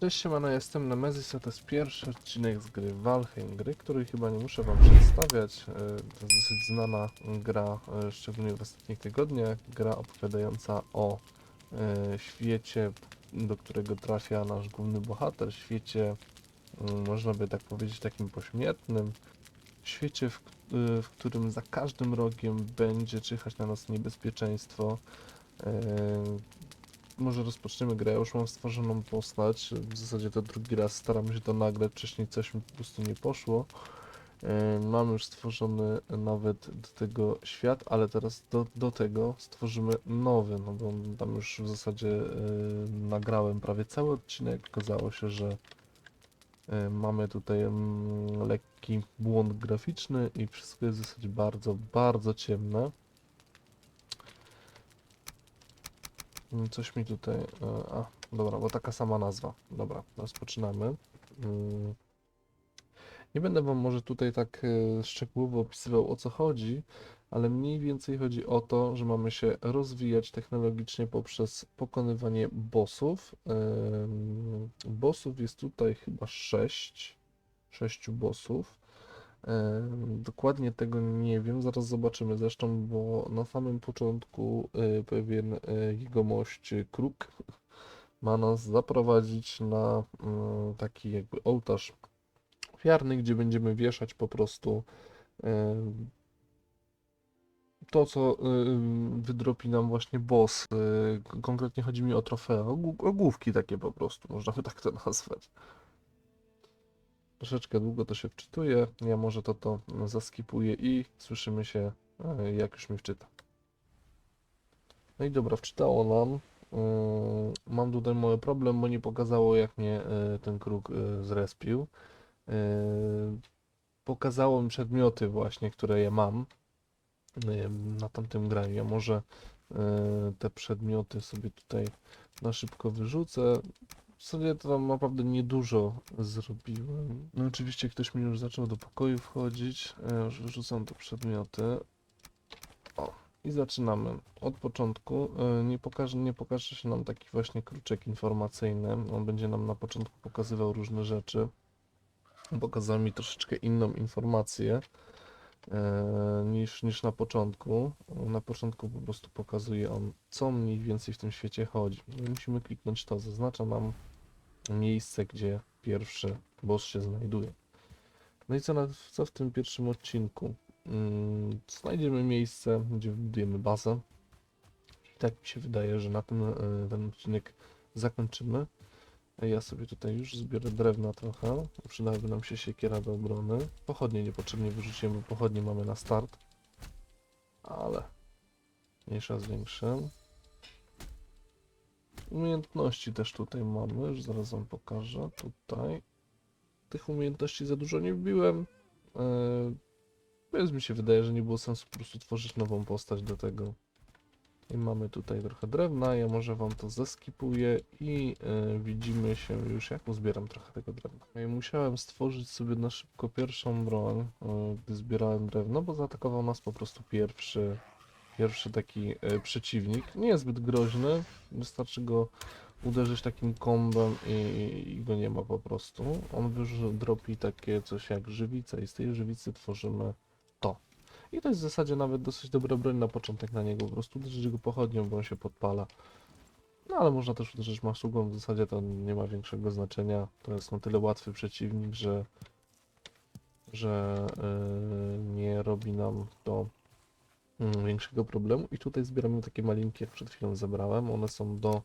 Cześć siemano, jestem Nemezis, a to jest pierwszy odcinek z gry Valheim, gry, której chyba nie muszę wam przedstawiać. E, To jest dosyć znana gra, e, szczególnie w ostatnich tygodniach. Gra opowiadająca o e, świecie, do którego trafia nasz główny bohater. Świecie, mm, można by tak powiedzieć, takim pośmiertnym. Świecie, w, w którym za każdym rogiem będzie czyhać na nas niebezpieczeństwo. Może rozpoczniemy grę. Już mam stworzoną postać. W zasadzie to drugi raz staram się to nagrać. Wcześniej coś mi po prostu nie poszło. E, Mam już stworzony nawet do tego świat, ale teraz do, do tego stworzymy nowy, no bo tam już w zasadzie e, nagrałem prawie cały odcinek. Okazało się, że e, mamy tutaj mm, lekki błąd graficzny i wszystko jest w zasadzie bardzo, bardzo ciemne. Mm, Coś mi tutaj. e, A, dobra, bo taka sama nazwa. Dobra, rozpoczynamy. Mm. Nie będę Wam może tutaj tak e, szczegółowo opisywał o co chodzi, ale mniej więcej chodzi o to, że mamy się rozwijać technologicznie poprzez pokonywanie bossów. Bossów jest tutaj chyba 6. 6 bossów. Em, Dokładnie tego nie wiem, zaraz zobaczymy zresztą, bo na samym początku y, pewien y, jegomość kruk ma nas zaprowadzić na mm, taki jakby ołtarz ofiarny, gdzie będziemy wieszać po prostu to, co wydropi nam właśnie boss. Konkretnie chodzi mi o trofea, o główki takie po prostu, można by tak to nazwać. Troszeczkę długo to się wczytuje. Ja może to to zaskipuję i słyszymy się, e, jak już mi wczyta. No i dobra, wczytało nam. Yy, Mam tutaj mały problem, bo nie pokazało, jak mnie e, ten kruk e, zrespił. Pokazało mi przedmioty właśnie, które ja mam e, na tamtym graniu. Ja może e, te przedmioty sobie tutaj na szybko wyrzucę. W sumie to naprawdę niedużo zrobiłem. No oczywiście ktoś mi już zaczął do pokoju wchodzić. Ja już wyrzucam te przedmioty. O, i zaczynamy. Od początku. E, Nie pokaże, nie pokaże się nam taki właśnie kruczek informacyjny. On będzie nam na początku pokazywał różne rzeczy. Pokazał mi troszeczkę inną informację e, niż, niż na początku. Na początku po prostu pokazuje on, co mniej więcej w tym świecie chodzi. Musimy kliknąć to. Zaznacza nam miejsce, gdzie pierwszy boss się znajduje. No i co, na, co w tym pierwszym odcinku? Mm, znajdziemy miejsce, gdzie wybudujemy bazę. I tak mi się wydaje, że na tym e, ten odcinek zakończymy. Ja sobie tutaj już zbiorę drewna trochę. Przydałaby nam się siekiera do obrony. Pochodnie niepotrzebnie wyrzuciłem, bo pochodnie mamy na start. Ale mniejsza z większym. Umiejętności też tutaj mamy, już zaraz wam pokażę. Tutaj. Tych umiejętności za dużo nie wbiłem. Yy, więc mi się wydaje, że nie było sensu po prostu tworzyć nową postać do tego. I mamy tutaj trochę drewna, ja może wam to zeskipuję i yy, widzimy się już jak uzbieram trochę tego drewna. No I musiałem stworzyć sobie na szybko pierwszą broń, yy, gdy zbierałem drewno, bo zaatakował nas po prostu pierwszy, pierwszy taki yy, przeciwnik. Nie jest zbyt groźny, wystarczy go uderzyć takim kombem i, i go nie ma po prostu. On już dropi takie coś jak żywica i z tej żywicy tworzymy to. I to jest w zasadzie nawet dosyć dobra broń na początek na niego. Po prostu uderzyć go pochodnią, bo on się podpala. No ale można też uderzyć maszugą, w zasadzie to nie ma większego znaczenia. To jest na tyle łatwy przeciwnik, że, że yy, nie robi nam to większego problemu. I tutaj zbieramy takie malinki, jak przed chwilą zebrałem. One są do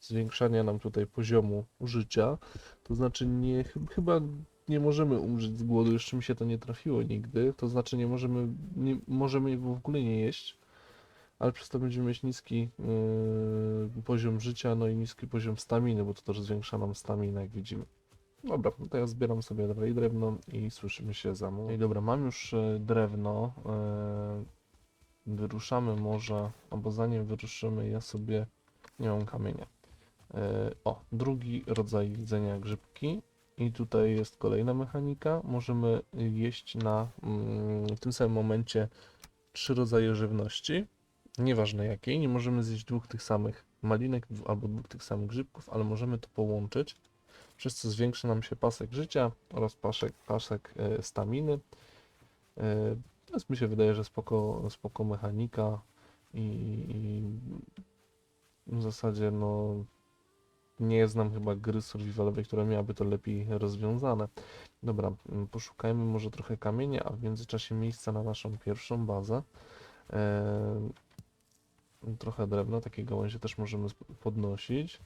zwiększania nam tutaj poziomu życia. To znaczy nie, chy- chyba nie możemy umrzeć z głodu, jeszcze mi się to nie trafiło nigdy. To znaczy nie możemy, nie, możemy w ogóle nie jeść, ale przez to będziemy mieć niski yy, poziom życia, no i niski poziom staminy, bo to też zwiększa nam staminę, jak widzimy. Dobra, no to ja zbieram sobie dalej drewno i słyszymy się za mną. I dobra, mam już e, drewno. e, Wyruszamy może, albo zanim wyruszymy, ja sobie nie mam kamienia. E, O, drugi rodzaj jedzenia grzybki. I tutaj jest kolejna mechanika. Możemy jeść na mm, w tym samym momencie trzy rodzaje żywności. Nieważne jakiej. Nie możemy zjeść dwóch tych samych malinek albo dwóch tych samych grzybków, ale możemy to połączyć. przez co zwiększy nam się pasek życia oraz pasek, pasek e, staminy. Jest, mi się wydaje, że spoko, spoko mechanika i, i w zasadzie no nie znam chyba gry survivalowej, która miałaby to lepiej rozwiązane. Dobra, mm, poszukajmy może trochę kamienia, a w międzyczasie miejsca na naszą pierwszą bazę. E, trochę drewna, takie gałęzie też możemy podnosić.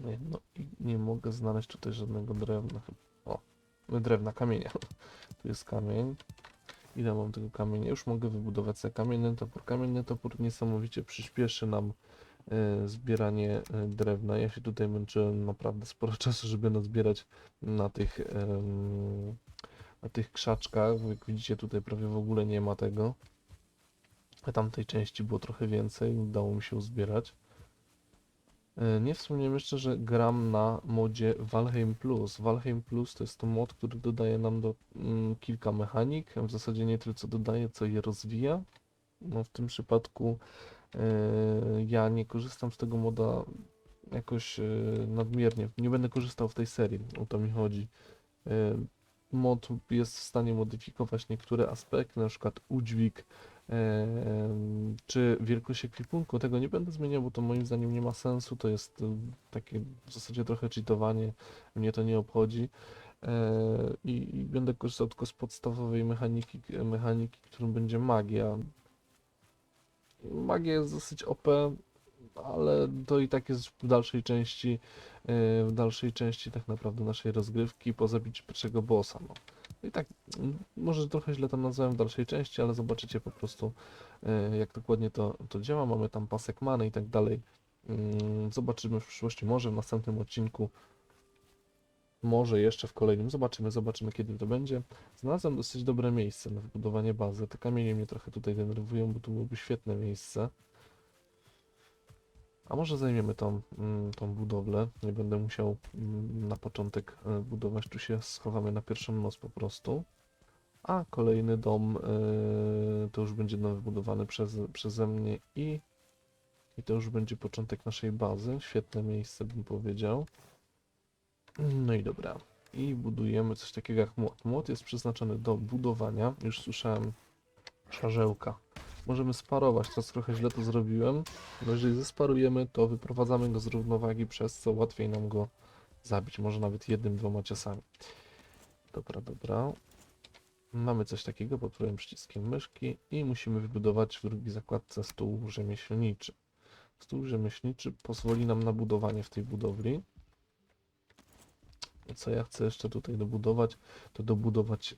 No i nie mogę znaleźć tutaj żadnego drewna. O, drewna, kamienia. Tu jest kamień. Ile mam tego kamienia? Już mogę wybudować sobie kamienny topór. Kamienny topór niesamowicie przyspieszy nam e, zbieranie e, drewna. Ja się tutaj męczyłem naprawdę sporo czasu, żeby nazbierać na tych, na tych krzaczkach. Jak widzicie tutaj prawie w ogóle nie ma tego. A tamtej części było trochę więcej, udało mi się uzbierać. E, Nie wspomniałem jeszcze, że gram na modzie Valheim Plus. Valheim Plus to jest to mod, który dodaje nam do mm, kilka mechanik. W zasadzie nie tyle co dodaje, co je rozwija. No, w tym przypadku e, ja nie korzystam z tego moda jakoś e, nadmiernie. Nie będę korzystał w tej serii, o to mi chodzi. Mod jest w stanie modyfikować niektóre aspekty, na przykład udźwig czy wielkość ekwipunku, tego nie będę zmieniał, bo to moim zdaniem nie ma sensu, to jest takie w zasadzie trochę cheatowanie, mnie to nie obchodzi E, i, i będę korzystał tylko z podstawowej mechaniki, mechaniki, którą będzie magia. Magia jest dosyć OP, ale to i tak jest w dalszej części, e, w dalszej części tak naprawdę naszej rozgrywki po zabiciu pierwszego bossa. No. I tak, mm, może trochę źle tam nazwałem w dalszej części, ale zobaczycie po prostu e, jak dokładnie to, to działa. Mamy tam pasek many i tak dalej. Mm, Zobaczymy w przyszłości, może w następnym odcinku, może jeszcze w kolejnym. Zobaczymy, zobaczymy kiedy to będzie. Znalazłem dosyć dobre miejsce na wybudowanie bazy. Te kamienie mnie trochę tutaj denerwują, bo tu byłoby świetne miejsce. A może zajmiemy tą, mm, tą budowlę. Nie będę musiał mm, na początek e, budować. Tu się schowamy na pierwszą noc po prostu. A kolejny dom e, to już będzie nowy wybudowany przez, przeze mnie i, i to już będzie początek naszej bazy. Świetne miejsce bym powiedział. No i dobra. I budujemy coś takiego jak młot. Młot jest przeznaczony do budowania. Już słyszałem szarzełka. Możemy sparować, teraz trochę źle to zrobiłem. Bo jeżeli zesparujemy, to wyprowadzamy go z równowagi, przez co łatwiej nam go zabić. Może nawet jednym, dwoma ciosami. Dobra, dobra. Mamy coś takiego pod przyciskiem myszki i musimy wybudować w drugiej zakładce stół rzemieślniczy. Stół rzemieślniczy pozwoli nam na budowanie w tej budowli. Co ja chcę jeszcze tutaj dobudować, to dobudować e,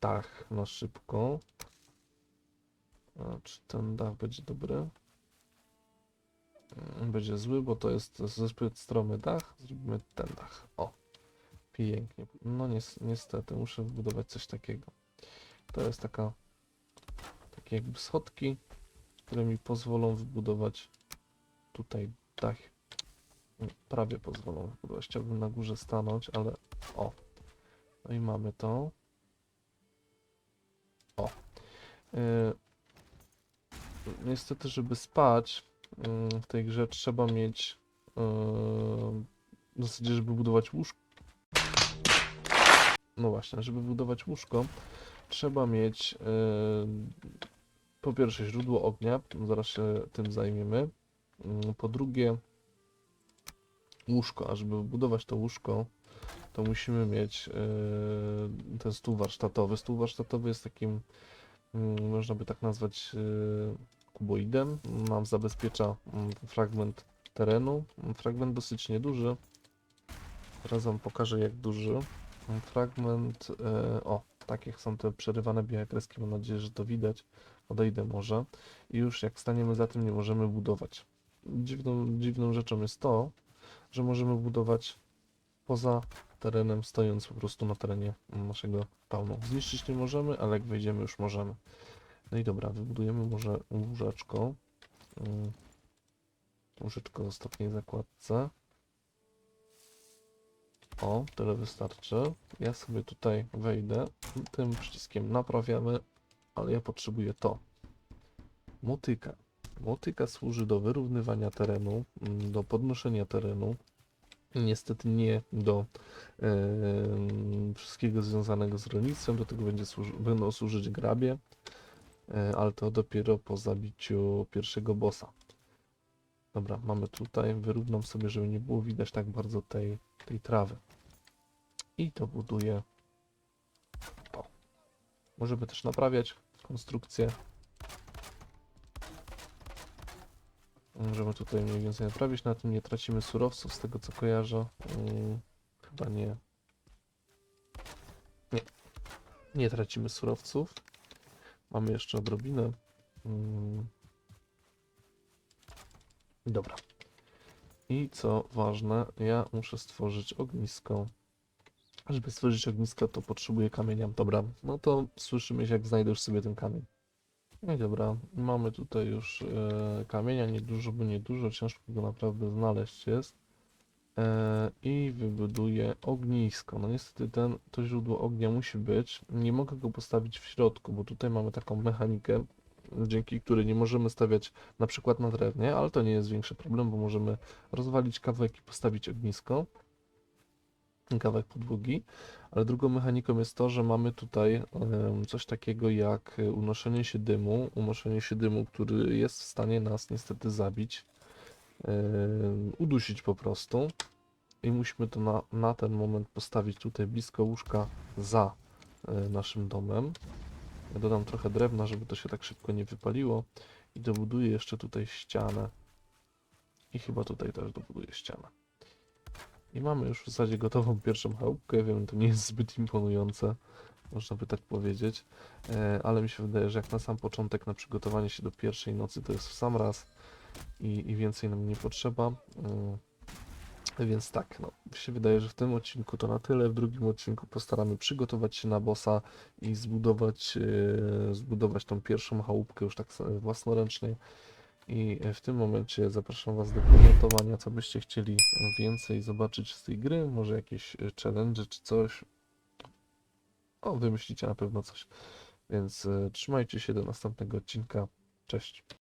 dach na szybko. A, czy ten dach będzie dobry? Mm, Będzie zły, bo to jest zbyt stromy dach. Zrobimy ten dach. O, pięknie. No nies- niestety, muszę wybudować coś takiego. To jest taka, takie jakby schodki, które mi pozwolą wybudować tutaj dach. Mm, Prawie pozwolą wybudować. Chciałbym na górze stanąć, ale o. No i mamy to. O. Yy, niestety, żeby spać yy, w tej grze trzeba mieć yy, w zasadzie, żeby budować łóżko. No właśnie, żeby budować łóżko, trzeba mieć yy, po pierwsze źródło ognia, zaraz się tym zajmiemy. Po drugie łóżko, a żeby budować to łóżko, to musimy mieć ten stół warsztatowy. Stół warsztatowy jest takim, można by tak nazwać, yy, kuboidem. Nam zabezpiecza mm, fragment terenu. Mm, Fragment dosyć nieduży. Teraz wam pokażę jak duży. Mm, Fragment, yy, o, takie są te przerywane białe kreski, mam nadzieję, że to widać. Odejdę może. I już jak staniemy za tym, nie możemy budować. Dziwną, dziwną rzeczą jest to, że możemy budować poza terenem, stojąc po prostu na terenie naszego spawnu. Zniszczyć nie możemy, ale jak wejdziemy już możemy. No i dobra, wybudujemy może łóżeczko. Ym, Łóżeczko ostatniej zakładce. O, tyle wystarczy. Ja sobie tutaj wejdę. Tym przyciskiem naprawiamy, ale ja potrzebuję to. Motyka. Motyka służy do wyrównywania terenu, mm, do podnoszenia terenu. Niestety nie do em, wszystkiego związanego z rolnictwem, do tego będzie służy, będą służyć grabie, e, ale to dopiero po zabiciu pierwszego bossa. Dobra, mamy tutaj, wyrównam sobie, żeby nie było widać tak bardzo tej, tej trawy. I to buduję to. Możemy też naprawiać konstrukcję. Możemy tutaj mniej więcej naprawić, na tym nie tracimy surowców z tego co kojarzę. Mm, Chyba nie. Nie. Nie tracimy surowców. Mamy jeszcze odrobinę. Mm. Dobra. I co ważne, ja muszę stworzyć ognisko. Żeby stworzyć ognisko, to potrzebuję kamienia. Dobra, no to słyszymy się, jak znajdziesz sobie ten kamień. No i dobra, mamy tutaj już e, kamienia, niedużo, bo niedużo, ciężko go naprawdę znaleźć jest. E, I wybuduję ognisko. No niestety ten, to źródło ognia musi być. Nie mogę go postawić w środku, bo tutaj mamy taką mechanikę, dzięki której nie możemy stawiać na przykład na drewnie, ale to nie jest większy problem, bo możemy rozwalić kawałek i postawić ognisko. Kawałek podłogi. Ale drugą mechaniką jest to, że mamy tutaj coś takiego jak e, unoszenie się dymu. Unoszenie się dymu, który jest w stanie nas niestety zabić. udusić po prostu. I musimy to na, na ten moment postawić tutaj blisko łóżka za e, naszym domem. Ja dodam trochę drewna, żeby to się tak szybko nie wypaliło. I dobuduję jeszcze tutaj ścianę. I chyba tutaj też dobuduję ścianę. I mamy już w zasadzie gotową pierwszą chałupkę. Wiem, to nie jest zbyt imponujące, można by tak powiedzieć, e, ale mi się wydaje, że jak na sam początek, na przygotowanie się do pierwszej nocy, to jest w sam raz i, i więcej nam nie potrzeba. Mm, Więc tak, no, mi się wydaje, że w tym odcinku to na tyle. W drugim odcinku postaramy przygotować się na bossa i zbudować, e, zbudować tą pierwszą chałupkę już tak własnoręcznie. I w tym momencie zapraszam Was do komentowania, co byście chcieli więcej zobaczyć z tej gry, może jakieś e, challenge czy coś. O, wymyślicie na pewno coś. Więc e, trzymajcie się do następnego odcinka. Cześć.